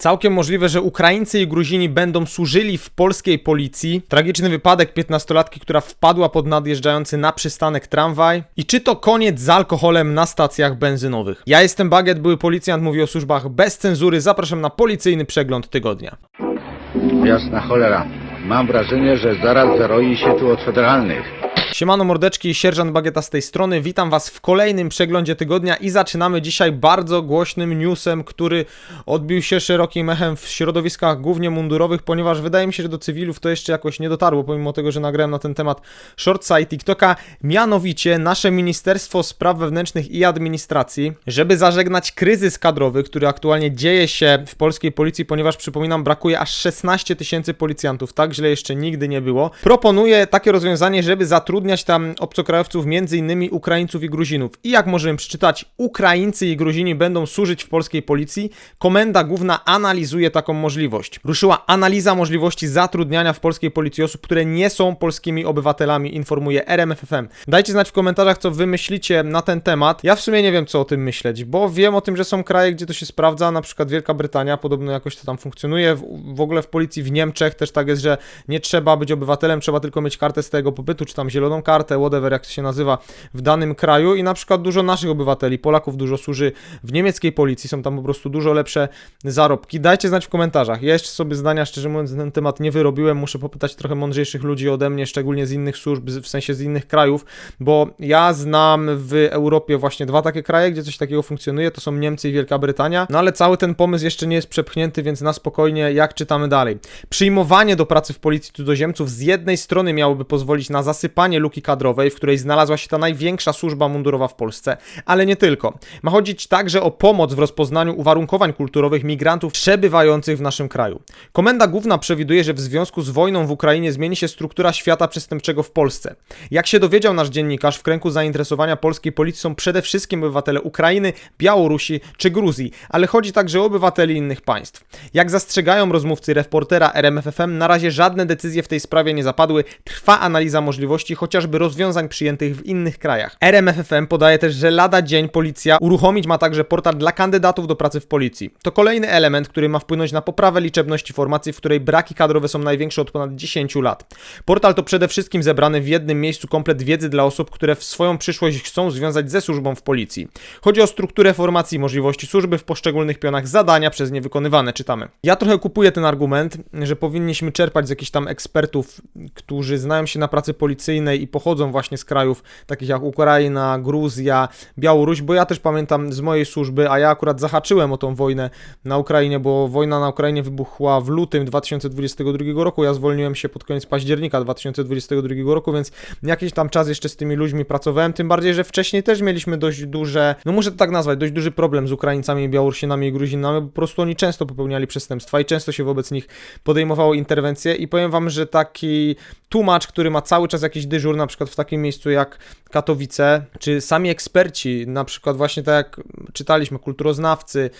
Całkiem możliwe, że Ukraińcy i Gruzini będą służyli w polskiej policji. Tragiczny wypadek 15-latki, która wpadła pod nadjeżdżający na przystanek tramwaj. I czy to koniec z alkoholem na stacjach benzynowych? Ja jestem Bagiet, były policjant, mówi o służbach bez cenzury. Zapraszam na policyjny przegląd tygodnia. Jasna cholera. Mam wrażenie, że zaraz zaroi się tu od federalnych. Siemano mordeczki, sierżant Bagieta z tej strony. Witam was w kolejnym przeglądzie tygodnia i zaczynamy dzisiaj bardzo głośnym newsem, który odbił się szerokim echem w środowiskach głównie mundurowych, ponieważ wydaje mi się, że do cywilów to jeszcze jakoś nie dotarło, pomimo tego, że nagrałem na ten temat short site TikToka. Mianowicie nasze Ministerstwo Spraw Wewnętrznych i Administracji, żeby zażegnać kryzys kadrowy, który aktualnie dzieje się w polskiej policji, ponieważ przypominam, brakuje aż 16 tysięcy policjantów, tak źle jeszcze nigdy nie było, proponuje takie rozwiązanie, żeby zatrudniać tam obcokrajowców, innymi Ukraińców i Gruzinów. I jak możemy przeczytać, Ukraińcy i Gruzini będą służyć w polskiej policji. Komenda Główna analizuje taką możliwość. Ruszyła analiza możliwości zatrudniania w polskiej policji osób, które nie są polskimi obywatelami, informuje RMFFM. Dajcie znać w komentarzach, co wy myślicie na ten temat. Ja w sumie nie wiem, co o tym myśleć, bo wiem o tym, że są kraje, gdzie to się sprawdza, na przykład Wielka Brytania, podobno jakoś to tam funkcjonuje. W, w ogóle w policji w Niemczech też tak jest, że nie trzeba być obywatelem, trzeba tylko mieć kartę stałego pobytu, czy tam zieloną kartę, whatever, jak to się nazywa, w danym kraju i na przykład dużo naszych obywateli, Polaków dużo służy w niemieckiej policji, są tam po prostu dużo lepsze zarobki. Dajcie znać w komentarzach. Ja jeszcze sobie zdania, szczerze mówiąc, na ten temat nie wyrobiłem, muszę popytać trochę mądrzejszych ludzi ode mnie, szczególnie z innych służb, w sensie z innych krajów, bo ja znam w Europie właśnie dwa takie kraje, gdzie coś takiego funkcjonuje, to są Niemcy i Wielka Brytania, no ale cały ten pomysł jeszcze nie jest przepchnięty, więc na spokojnie, jak czytamy dalej. Przyjmowanie do pracy w policji cudzoziemców z jednej strony miałoby pozwolić na zasypanie luki kadrowej, w której znalazła się ta największa służba mundurowa w Polsce, ale nie tylko. Ma chodzić także o pomoc w rozpoznaniu uwarunkowań kulturowych migrantów przebywających w naszym kraju. Komenda Główna przewiduje, że w związku z wojną w Ukrainie zmieni się struktura świata przestępczego w Polsce. Jak się dowiedział nasz dziennikarz, w kręgu zainteresowania polskiej policji są przede wszystkim obywatele Ukrainy, Białorusi czy Gruzji, ale chodzi także o obywateli innych państw. Jak zastrzegają rozmówcy reportera RMFFM, na razie żadne decyzje w tej sprawie nie zapadły, trwa analiza możliwości chociażby rozwiązań przyjętych w innych krajach. RMFFM podaje też, że lada dzień policja uruchomić ma także portal dla kandydatów do pracy w policji. To kolejny element, który ma wpłynąć na poprawę liczebności formacji, w której braki kadrowe są największe od ponad 10 lat. Portal to przede wszystkim zebrany w jednym miejscu komplet wiedzy dla osób, które swoją przyszłość chcą związać ze służbą w policji. Chodzi o strukturę formacji, możliwości służby w poszczególnych pionach, zadania przez nie wykonywane, czytamy. Ja trochę kupuję ten argument, że powinniśmy czerpać z jakichś tam ekspertów, którzy znają się na pracy policyjnej i pochodzą właśnie z krajów takich jak Ukraina, Gruzja, Białoruś, bo ja też pamiętam z mojej służby, a ja akurat zahaczyłem o tą wojnę na Ukrainie, bo wojna na Ukrainie wybuchła w lutym 2022 roku, ja zwolniłem się pod koniec października 2022 roku, więc jakiś tam czas jeszcze z tymi ludźmi pracowałem, tym bardziej, że wcześniej też mieliśmy dość duże, no muszę to tak nazwać, dość duży problem z Ukraińcami, Białorusinami i Gruzinami, bo po prostu oni często popełniali przestępstwa i często się wobec nich podejmowało interwencje. I powiem wam, że taki tłumacz, który ma cały czas jakiś dyżur, na przykład w takim miejscu jak Katowice, czy sami eksperci, na przykład właśnie tak jak czytaliśmy, kulturoznawcy,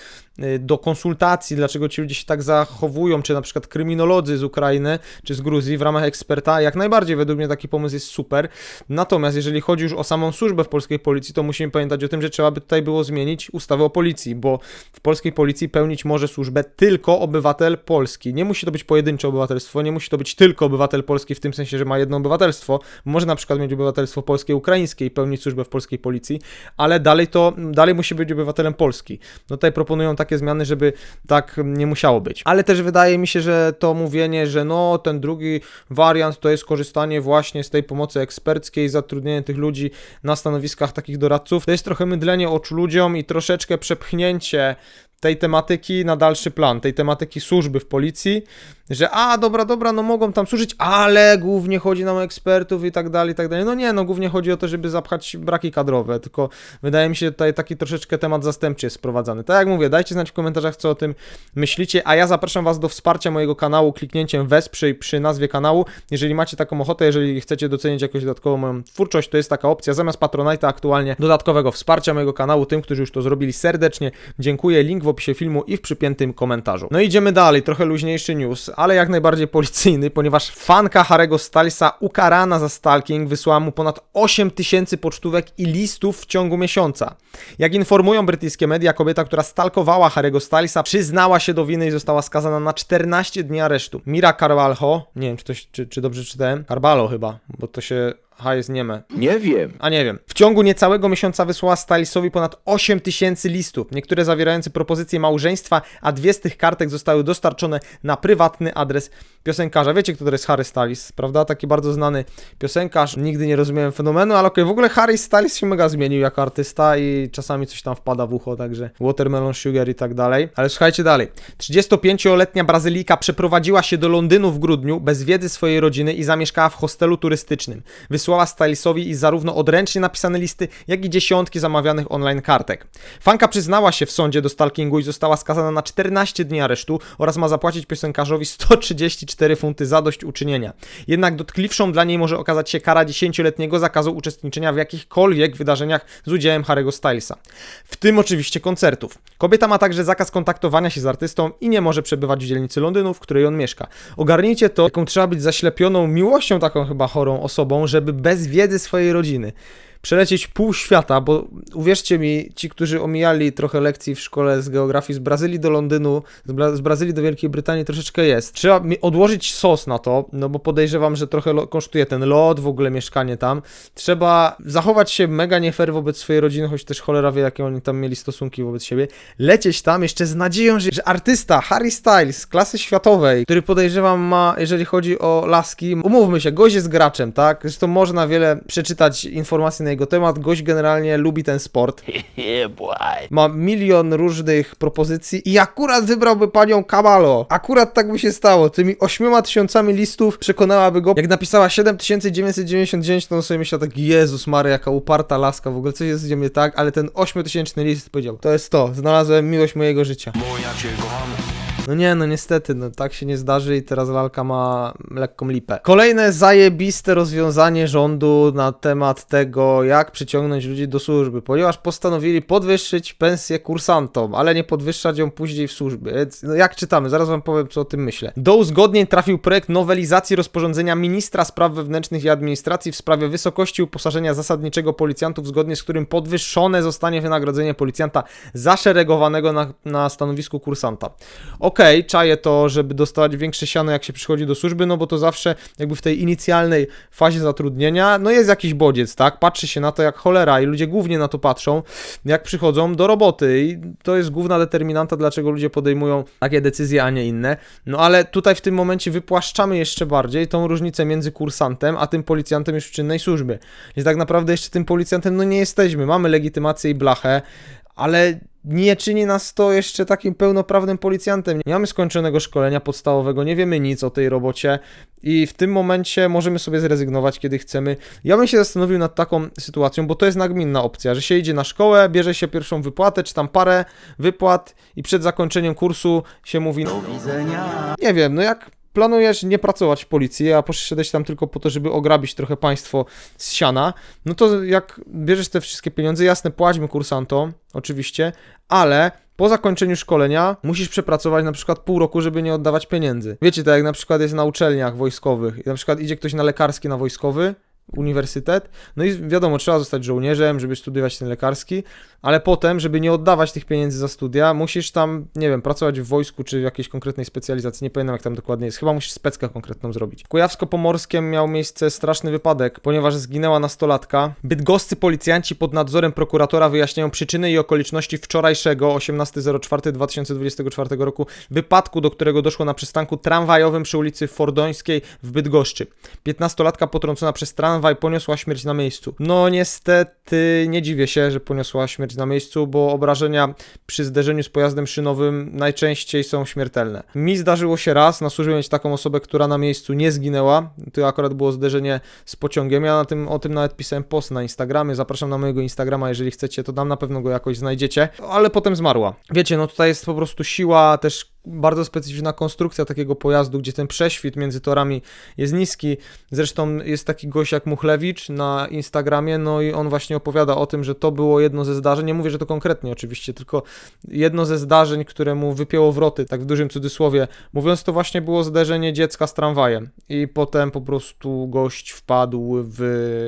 do konsultacji, dlaczego ci ludzie się tak zachowują, czy na przykład kryminolodzy z Ukrainy, czy z Gruzji w ramach eksperta, jak najbardziej według mnie taki pomysł jest super. Natomiast jeżeli chodzi już o samą służbę w polskiej policji, to musimy pamiętać o tym, że trzeba by tutaj było zmienić ustawę o policji, bo w polskiej policji pełnić może służbę tylko obywatel polski. Nie musi to być pojedyncze obywatelstwo, nie musi to być tylko obywatel polski w tym sensie, że ma jedno obywatelstwo. Może na przykład mieć obywatelstwo polskie, ukraińskie i pełnić służbę w polskiej policji, ale dalej to, dalej musi być obywatelem Polski. No tutaj proponują takie zmiany, żeby tak nie musiało być. Ale też wydaje mi się, że to mówienie, że no ten drugi wariant to jest korzystanie właśnie z tej pomocy eksperckiej, zatrudnienie tych ludzi na stanowiskach takich doradców, to jest trochę mydlenie oczu ludziom i troszeczkę przepchnięcie tej tematyki na dalszy plan, tej tematyki służby w policji, że a dobra, dobra, no mogą tam służyć, ale głównie chodzi nam o ekspertów i tak dalej, i tak dalej. No nie, no głównie chodzi o to, żeby zapchać braki kadrowe, tylko wydaje mi się tutaj taki troszeczkę temat zastępczy jest sprowadzany. Tak jak mówię, dajcie znać w komentarzach, co o tym myślicie, a ja zapraszam Was do wsparcia mojego kanału kliknięciem wesprzyj przy nazwie kanału, jeżeli macie taką ochotę, jeżeli chcecie docenić jakoś dodatkowo moją twórczość, to jest taka opcja, zamiast Patronite'a aktualnie dodatkowego wsparcia mojego kanału, tym, którzy już to zrobili serdecznie, dziękuję, link w opisie filmu i w przypiętym komentarzu. No idziemy dalej, trochę luźniejszy news, ale jak najbardziej policyjny, ponieważ fanka Harego Stylesa ukarana za stalking wysłała mu ponad 8 tysięcy pocztówek i listów w ciągu miesiąca. Jak informują brytyjskie media, kobieta, która stalkowała Harego Stylesa, przyznała się do winy i została skazana na 14 dni aresztu. Mira Carvalho, nie wiem czy, to, czy, czy dobrze czytałem, Carvalho chyba, bo to się H jest nieme. Nie wiem. A nie wiem. W ciągu niecałego miesiąca wysłała Stylisowi ponad 8 tysięcy listów, niektóre zawierające propozycje małżeństwa, a dwie z tych kartek zostały dostarczone na prywatny adres piosenkarza. Wiecie, kto to jest Harry Styles, prawda? Taki bardzo znany piosenkarz. Nigdy nie rozumiałem fenomenu, ale okej, w ogóle Harry Styles się mega zmienił jako artysta i czasami coś tam wpada w ucho, także Watermelon Sugar i tak dalej. Ale słuchajcie dalej. 35-letnia Brazylijka przeprowadziła się do Londynu w grudniu bez wiedzy swojej rodziny i zamieszkała w hostelu turystycznym. Wysłała Stylisowi i zarówno odręcznie napisane listy, jak i dziesiątki zamawianych online kartek. Fanka przyznała się w sądzie do stalkingu i została skazana na 14 dni aresztu oraz ma zapłacić piosenkarzowi 134 funty zadośćuczynienia. Jednak dotkliwszą dla niej może okazać się kara 10-letniego zakazu uczestniczenia w jakichkolwiek wydarzeniach z udziałem Harry'ego Stylesa. W tym oczywiście koncertów. Kobieta ma także zakaz kontaktowania się z artystą i nie może przebywać w dzielnicy Londynu, w której on mieszka. Ogarnijcie to, jaką trzeba być zaślepioną miłością taką chyba chorą osobą, żeby bez wiedzy swojej rodziny przelecieć pół świata, bo uwierzcie mi, ci, którzy omijali trochę lekcji w szkole z geografii z Brazylii do Londynu, z, Bra- z Brazylii do Wielkiej Brytanii troszeczkę jest. Trzeba odłożyć sos na to, no bo podejrzewam, że trochę kosztuje ten lot, w ogóle mieszkanie tam. Trzeba zachować się mega nie fair wobec swojej rodziny, choć też cholera wie, jakie oni tam mieli stosunki wobec siebie. Lecieć tam jeszcze z nadzieją, że, że artysta Harry Styles klasy światowej, który podejrzewam ma, jeżeli chodzi o laski, umówmy się, gość jest graczem, tak? Zresztą można wiele przeczytać informacji na jego temat. Gość generalnie lubi ten sport. Ma milion różnych propozycji i akurat wybrałby panią Kamalo. Akurat tak by się stało. Tymi ośmioma tysiącami listów przekonałaby go. Jak napisała 7999, to on sobie myślał tak, Jezus Mary, jaka uparta laska, w ogóle coś jest z nią nie tak, ale ten ośmiotysięczny list powiedział, to jest to, znalazłem miłość mojego życia. No nie, no niestety, no tak się nie zdarzy i teraz lalka ma lekką lipę. Kolejne zajebiste rozwiązanie rządu na temat tego, jak przyciągnąć ludzi do służby, ponieważ postanowili podwyższyć pensję kursantom, ale nie podwyższać ją później w. Więc, no jak czytamy, zaraz wam powiem, co o tym myślę. Do uzgodnień trafił projekt nowelizacji rozporządzenia ministra spraw wewnętrznych i administracji w sprawie wysokości uposażenia zasadniczego policjantów, zgodnie z którym podwyższone zostanie wynagrodzenie policjanta zaszeregowanego na, na stanowisku kursanta. Okej, czaję to, żeby dostawać większe siano, jak się przychodzi do służby, no bo to zawsze jakby w tej inicjalnej fazie zatrudnienia, no jest jakiś bodziec, tak? Patrzy się na to jak cholera i ludzie głównie na to patrzą, jak przychodzą do roboty i to jest główna determinanta, dlaczego ludzie podejmują takie decyzje, a nie inne. No ale tutaj w tym momencie wypłaszczamy jeszcze bardziej tą różnicę między kursantem, a tym policjantem już w czynnej służbie. Więc tak naprawdę jeszcze tym policjantem no nie jesteśmy. Mamy legitymację i blachę, ale nie czyni nas to jeszcze takim pełnoprawnym policjantem. Nie mamy skończonego szkolenia podstawowego, nie wiemy nic o tej robocie i w tym momencie możemy sobie zrezygnować, kiedy chcemy. Ja bym się zastanowił nad taką sytuacją, bo to jest nagminna opcja, że się idzie na szkołę, bierze się pierwszą wypłatę, czy tam parę wypłat i przed zakończeniem kursu się mówi... Do widzenia. Nie wiem, no jak planujesz nie pracować w policji, a poszedłeś tam tylko po to, żeby ograbić trochę państwo z siana, no to jak bierzesz te wszystkie pieniądze, jasne, płaćmy kursantom, oczywiście, ale po zakończeniu szkolenia musisz przepracować na przykład pół roku, żeby nie oddawać pieniędzy. Wiecie, tak jak na przykład jest na uczelniach wojskowych i na przykład idzie ktoś na lekarski na wojskowy, uniwersytet, no i wiadomo, trzeba zostać żołnierzem, żeby studiować ten lekarski, ale potem, żeby nie oddawać tych pieniędzy za studia, musisz tam, nie wiem, pracować w wojsku czy w jakiejś konkretnej specjalizacji, nie pamiętam jak tam dokładnie jest, chyba musisz speckę konkretną zrobić. Kujawsko-Pomorskiem miał miejsce straszny wypadek, ponieważ zginęła nastolatka. Bydgoscy policjanci pod nadzorem prokuratora wyjaśniają przyczyny i okoliczności wczorajszego, 18.04.2024 roku, wypadku, do którego doszło na przystanku tramwajowym przy ulicy Fordońskiej w Bydgoszczy. 15-latka potrącona przez tramwaj poniosła śmierć na miejscu. No niestety nie dziwię się, że poniosła śmierć na miejscu, bo obrażenia przy zderzeniu z pojazdem szynowym najczęściej są śmiertelne. Mi zdarzyło się raz na służbie mieć taką osobę, która na miejscu nie zginęła. To akurat było zderzenie z pociągiem. Ja na tym, o tym nawet pisałem post na Instagramie. Zapraszam na mojego Instagrama, jeżeli chcecie, to dam na pewno go jakoś znajdziecie. Ale potem zmarła. Wiecie, no tutaj jest po prostu siła też bardzo specyficzna konstrukcja takiego pojazdu, gdzie ten prześwit między torami jest niski. Zresztą jest taki gość jak Muchlewicz na Instagramie, no i on właśnie opowiada o tym, że to było jedno ze zdarzeń. Nie mówię, że to konkretnie oczywiście, tylko jedno ze zdarzeń, które mu wypięło wroty, tak w dużym cudzysłowie. Mówiąc, to właśnie było zderzenie dziecka z tramwajem i potem po prostu gość wpadł w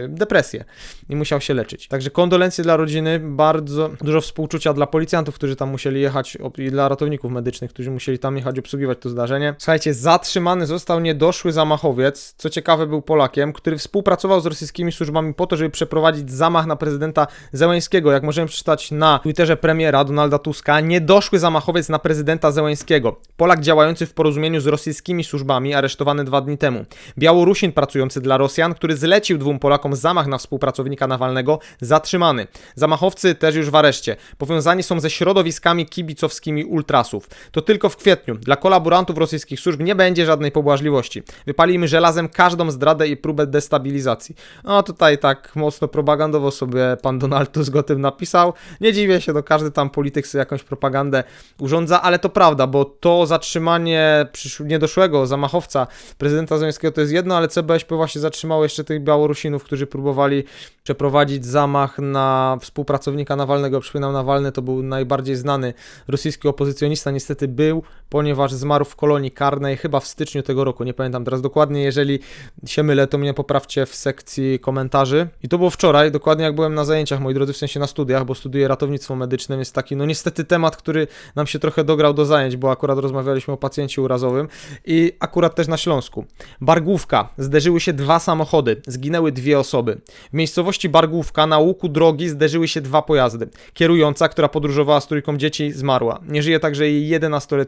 depresję i musiał się leczyć. Także kondolencje dla rodziny, bardzo dużo współczucia dla policjantów, którzy tam musieli jechać i dla ratowników medycznych, którzy musieli tam jechać obsługiwać to zdarzenie. Słuchajcie, zatrzymany został niedoszły zamachowiec, co ciekawe był Polakiem, który współpracował z rosyjskimi służbami po to, żeby przeprowadzić zamach na prezydenta Zełęńskiego. Jak możemy przeczytać na Twitterze premiera Donalda Tuska, niedoszły zamachowiec na prezydenta Zełęńskiego. Polak działający w porozumieniu z rosyjskimi służbami, aresztowany dwa dni temu. Białorusin pracujący dla Rosjan, który zlecił dwóm Polakom zamach na współpracownika Nawalnego, zatrzymany. Zamachowcy też już w areszcie. Powiązani są ze środowiskami kibicowskimi ultrasów. To tylko w kwietniu. Dla kolaborantów rosyjskich służb nie będzie żadnej pobłażliwości. Wypalimy żelazem każdą zdradę i próbę destabilizacji. No tutaj tak mocno propagandowo sobie pan Donald Tusk o tym napisał. Nie dziwię się, no każdy tam polityk sobie jakąś propagandę urządza, ale to prawda, bo to zatrzymanie niedoszłego zamachowca prezydenta Zełenskiego to jest jedno, ale CBŚP właśnie zatrzymało jeszcze tych Białorusinów, którzy próbowali przeprowadzić zamach na współpracownika Nawalnego. Przypominam, Nawalny to był najbardziej znany rosyjski opozycjonista, niestety był, ponieważ zmarł w kolonii karnej chyba w styczniu tego roku, nie pamiętam teraz dokładnie, jeżeli się mylę, to mnie poprawcie w sekcji komentarzy. I to było wczoraj, dokładnie jak byłem na zajęciach, moi drodzy, w sensie na studiach, bo studiuję ratownictwo medyczne, jest taki, no niestety temat, który nam się trochę dograł do zajęć, bo akurat rozmawialiśmy o pacjencie urazowym i akurat też na Śląsku. Bargłówka, zderzyły się dwa samochody, zginęły dwie osoby. W miejscowości Bargłówka na łuku drogi zderzyły się dwa pojazdy. Kierująca, która podróżowała z trójką dzieci, zmarła. Nie żyje także jej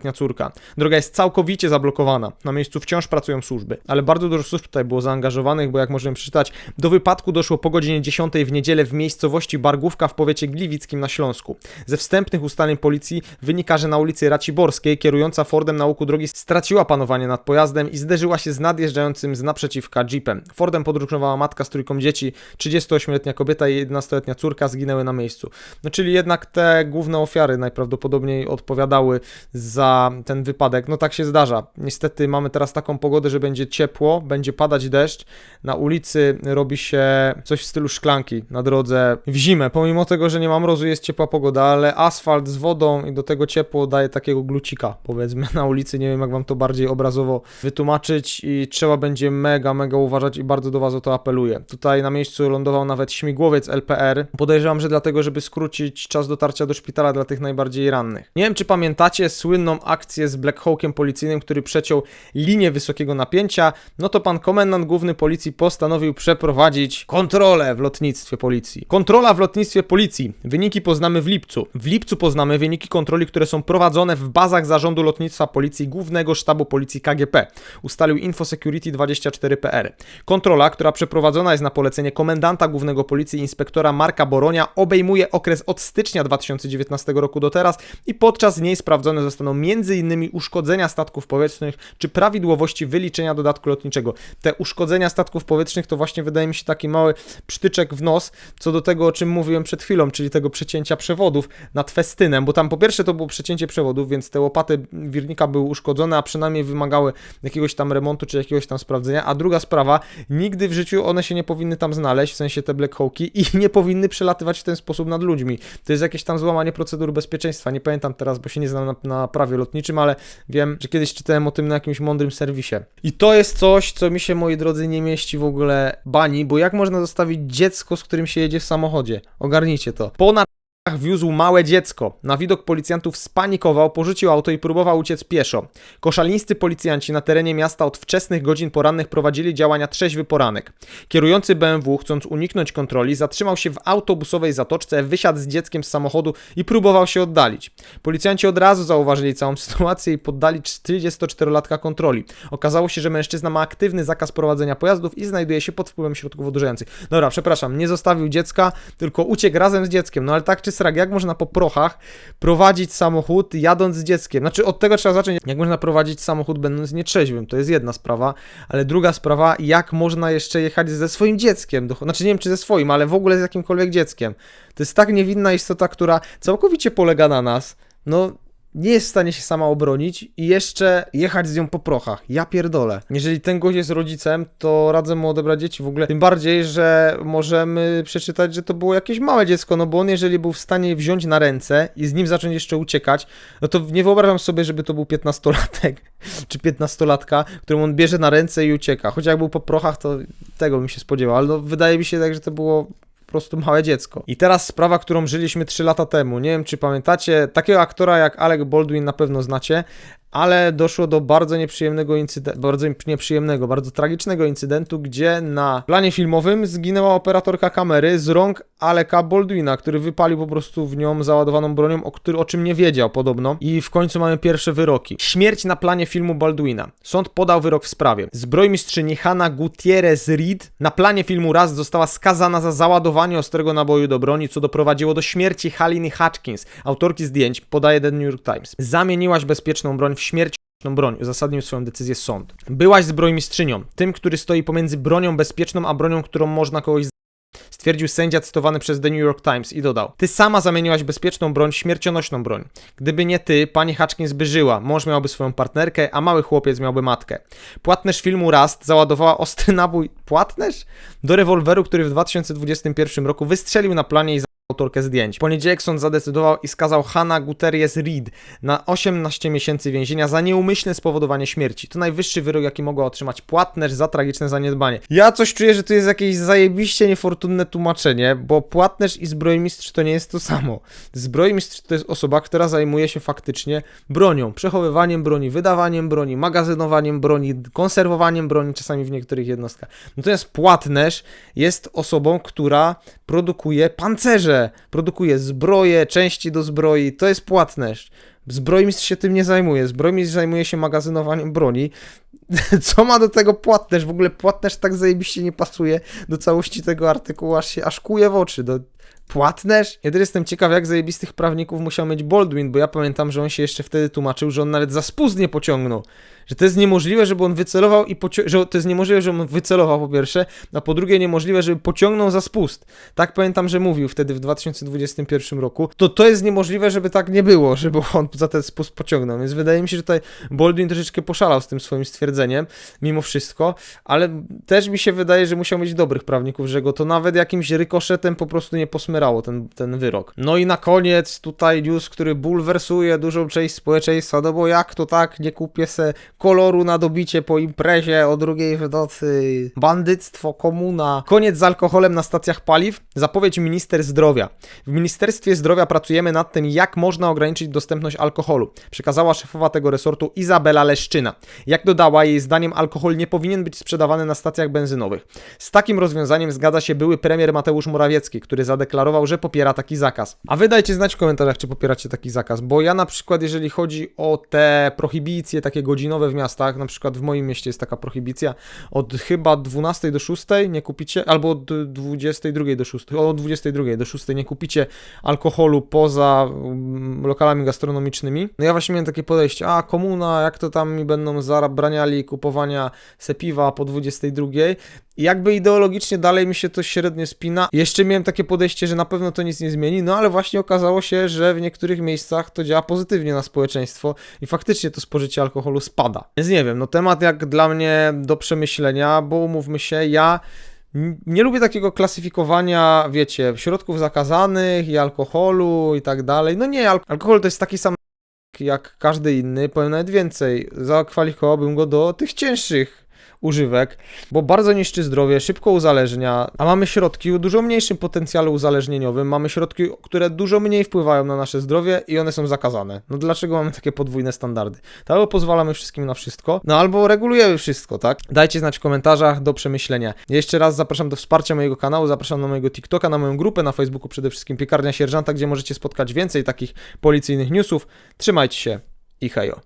11-letnia córka. Droga jest całkowicie zablokowana. Na miejscu wciąż pracują służby, ale bardzo dużo służb tutaj było zaangażowanych, bo jak możemy przeczytać, do wypadku doszło po godzinie 10 w niedzielę w miejscowości Bargłówka w powiecie gliwickim na Śląsku. Ze wstępnych ustaleń policji wynika, że na ulicy Raciborskiej kierująca Fordem na łuku drogi straciła panowanie nad pojazdem i zderzyła się z nadjeżdżającym z naprzeciwka jeepem. Fordem podróżowała matka z trójką dzieci, 38-letnia kobieta i 11-letnia córka zginęły na miejscu. No czyli jednak te główne ofiary najprawdopodobniej odpowiadały za ten wypadek. No tak się zdarza. Niestety mamy teraz taką pogodę, że będzie ciepło, będzie padać deszcz. Na ulicy robi się coś w stylu szklanki na drodze w zimę. Pomimo tego, że nie ma mrozu, jest ciepła pogoda, ale asfalt z wodą i do tego ciepło daje takiego glucika, powiedzmy, na ulicy. Nie wiem, jak wam to bardziej obrazowo wytłumaczyć i trzeba będzie mega, mega uważać i bardzo do was o to apeluję. Tutaj na miejscu lądował nawet śmigłowiec LPR. Podejrzewam, że dlatego, żeby skrócić czas dotarcia do szpitala dla tych najbardziej rannych. Nie wiem, czy pamiętacie słynną akcję z Black Hawkiem policyjnym, który przeciął linię wysokiego napięcia. No to pan komendant główny policji postanowił przeprowadzić kontrolę w lotnictwie policji. Kontrola w lotnictwie policji. Wyniki poznamy w lipcu. W lipcu poznamy wyniki kontroli, które są prowadzone w bazach zarządu lotnictwa policji Głównego Sztabu Policji KGP. Ustalił InfoSecurity24.pr. Kontrola, która przeprowadzona jest na polecenie komendanta głównego policji inspektora Marka Boronia, obejmuje okres od stycznia 2019 roku do teraz i podczas niej sprawdzone zostaną m.in. uszkodzenia statków powietrznych czy prawidłowości wyliczenia dodatku lotniczego. Te uszkodzenia statków powietrznych to właśnie wydaje mi się taki mały przytyczek w nos co do tego, o czym mówiłem przed chwilą, czyli tego przecięcia przewodów nad festynem, bo tam po pierwsze to było przecięcie przewodów, więc te łopaty wirnika były uszkodzone, a przynajmniej wymagały jakiegoś tam remontu czy jakiegoś tam sprawdzenia, a druga sprawa, nigdy w życiu one się nie powinny tam znaleźć, w sensie te Black Hawki i nie powinny przelatywać w ten sposób nad ludźmi. To jest jakieś tam złamanie procedur bezpieczeństwa, nie pamiętam teraz, bo się nie znam na, na prawie lotniczym, ale wiem, że kiedyś czytałem o tym na jakimś mądrym serwisie. I to jest coś, co mi się, moi drodzy, nie mieści w ogóle bani, bo jak można zostawić dziecko, z którym się jedzie w samochodzie? Ogarnijcie to. Po na wiózł małe dziecko. Na widok policjantów spanikował, porzucił auto i próbował uciec pieszo. Koszalińscy policjanci na terenie miasta od wczesnych godzin porannych prowadzili działania trzeźwy poranek. Kierujący BMW, chcąc uniknąć kontroli, zatrzymał się w autobusowej zatoczce, wysiadł z dzieckiem z samochodu i próbował się oddalić. Policjanci od razu zauważyli całą sytuację i poddali 34-latka kontroli. Okazało się, że mężczyzna ma aktywny zakaz prowadzenia pojazdów i znajduje się pod wpływem środków odurzających. Dobra, przepraszam, nie zostawił dziecka, tylko uciekł razem z dzieckiem. No ale tak czy srak, jak można po prochach prowadzić samochód jadąc z dzieckiem? Znaczy od tego trzeba zacząć, jak można prowadzić samochód będąc nietrzeźwym, to jest jedna sprawa, ale druga sprawa, jak można jeszcze jechać ze swoim dzieckiem, znaczy nie wiem czy ze swoim, ale w ogóle z jakimkolwiek dzieckiem. To jest tak niewinna istota, która całkowicie polega na nas, no nie jest w stanie się sama obronić i jeszcze jechać z nią po prochach. Ja pierdolę. Jeżeli ten gość jest rodzicem, to radzę mu odebrać dzieci w ogóle. Tym bardziej, że możemy przeczytać, że to było jakieś małe dziecko, no bo on jeżeli był w stanie wziąć na ręce i z nim zacząć jeszcze uciekać, no to nie wyobrażam sobie, żeby to był 15-latek czy 15-latka, którym on bierze na ręce i ucieka. Choć jak był po prochach, to tego bym się spodziewał, ale no, wydaje mi się tak, że to było prostu małe dziecko. I teraz sprawa, którą żyliśmy 3 lata temu. Nie wiem, czy pamiętacie, takiego aktora jak Alec Baldwin na pewno znacie, ale doszło do bardzo nieprzyjemnego incydentu, bardzo nieprzyjemnego, bardzo tragicznego incydentu, gdzie na planie filmowym zginęła operatorka kamery z rąk Aleka Baldwina, który wypalił po prostu w nią załadowaną bronią, o, który, o czym nie wiedział podobno. I w końcu mamy pierwsze wyroki. Śmierć na planie filmu Baldwina. Sąd podał wyrok w sprawie. Zbrojmistrzyni Hanna Gutierrez Reed na planie filmu Raz została skazana za załadowanie ostrego naboju do broni, co doprowadziło do śmierci Haliny Hutchins, autorki zdjęć, podaje The New York Times. Zamieniłaś bezpieczną broń w śmierciową broń. Uzasadnił swoją decyzję sąd. Byłaś zbrojmistrzynią, tym, który stoi pomiędzy bronią bezpieczną a bronią, którą można kogoś Stwierdził sędzia cytowany przez The New York Times i dodał: Ty sama zamieniłaś bezpieczną broń w śmiercionośną broń. Gdyby nie ty, pani Hutchins by żyła, mąż miałby swoją partnerkę, a mały chłopiec miałby matkę. Płatnerz filmu Rust załadowała ostry nabój. Płatnerz? Do rewolweru, który w 2021 roku wystrzelił na planie i autorkę zdjęć. Poniedziałek sąd zadecydował i skazał Hanna Gutierrez Reed na 18 miesięcy więzienia za nieumyślne spowodowanie śmierci. To najwyższy wyrok, jaki mogła otrzymać płatnerz za tragiczne zaniedbanie. Ja coś czuję, że to jest jakieś zajebiście niefortunne tłumaczenie, bo płatnerz i zbrojmistrz to nie jest to samo. Zbrojmistrz to jest osoba, która zajmuje się faktycznie bronią, przechowywaniem broni, wydawaniem broni, magazynowaniem broni, konserwowaniem broni, czasami w niektórych jednostkach. Natomiast płatnerz jest osobą, która produkuje pancerze, produkuje zbroje, części do zbroi, to jest płatnerz. Zbrojmistrz się tym nie zajmuje. Zbrojmistrz zajmuje się magazynowaniem broni. Co ma do tego płatnerz? W ogóle płatnerz tak zajebiście nie pasuje do całości tego artykułu, aż się aż kuje w oczy. Do... Płatnerz? Ja też jestem ciekaw, jak zajebistych prawników musiał mieć Baldwin, bo ja pamiętam, że on się jeszcze wtedy tłumaczył, że on nawet za spust nie pociągnął. Że to jest niemożliwe, żeby on wycelował i że to jest niemożliwe, żeby on wycelował po pierwsze, a po drugie niemożliwe, żeby pociągnął za spust. Tak pamiętam, że mówił wtedy w 2021 roku. To to jest niemożliwe, żeby tak nie było, żeby on za ten spust pociągnął. Więc wydaje mi się, że tutaj Baldwin troszeczkę poszalał z tym swoim stwierdzeniem, mimo wszystko, ale też mi się wydaje, że musiał mieć dobrych prawników, że go to nawet jakimś rykoszetem po prostu nie posmerało ten, ten wyrok. No i na koniec tutaj news, który bulwersuje dużą część społeczeństwa, no bo jak to tak, nie kupię se koloru na dobicie po imprezie o drugiej w nocy, bandyctwo, komuna. Koniec z alkoholem na stacjach paliw, zapowiedź minister zdrowia. W Ministerstwie Zdrowia pracujemy nad tym, jak można ograniczyć dostępność alkoholu, przekazała szefowa tego resortu Izabela Leszczyna. Jak dodała, jej zdaniem alkohol nie powinien być sprzedawany na stacjach benzynowych. Z takim rozwiązaniem zgadza się były premier Mateusz Morawiecki, który zadeklarował, że popiera taki zakaz. A wy dajcie znać w komentarzach, czy popieracie taki zakaz, bo ja na przykład, jeżeli chodzi o te prohibicje takie godzinowe w miastach, na przykład w moim mieście jest taka prohibicja od chyba 12 do 6 nie kupicie, albo od 22 do 6, od 22 do 6 nie kupicie alkoholu poza um, lokalami gastronomicznymi. No ja właśnie miałem takie podejście, a komuna, jak to tam mi będą zabraniali kupowania sepiwa po 22 i jakby ideologicznie dalej mi się to średnio spina. Jeszcze miałem takie podejście, że na pewno to nic nie zmieni, no ale właśnie okazało się, że w niektórych miejscach to działa pozytywnie na społeczeństwo i faktycznie to spożycie alkoholu spada. Więc nie wiem, no temat jak dla mnie do przemyślenia, bo umówmy się, ja nie lubię takiego klasyfikowania, wiecie, środków zakazanych i alkoholu i tak dalej. No nie, al- alkohol to jest taki sam jak każdy inny, powiem nawet więcej. Zakwalifikowałbym go do tych cięższych używek, bo bardzo niszczy zdrowie, szybko uzależnia, a mamy środki o dużo mniejszym potencjale uzależnieniowym, mamy środki, które dużo mniej wpływają na nasze zdrowie i one są zakazane. No dlaczego mamy takie podwójne standardy? To albo pozwalamy wszystkim na wszystko, no albo regulujemy wszystko, tak? Dajcie znać w komentarzach do przemyślenia. Jeszcze raz zapraszam do wsparcia mojego kanału, zapraszam na mojego TikToka, na moją grupę na Facebooku, przede wszystkim Piekarnia Sierżanta, gdzie możecie spotkać więcej takich policyjnych newsów. Trzymajcie się i hejo.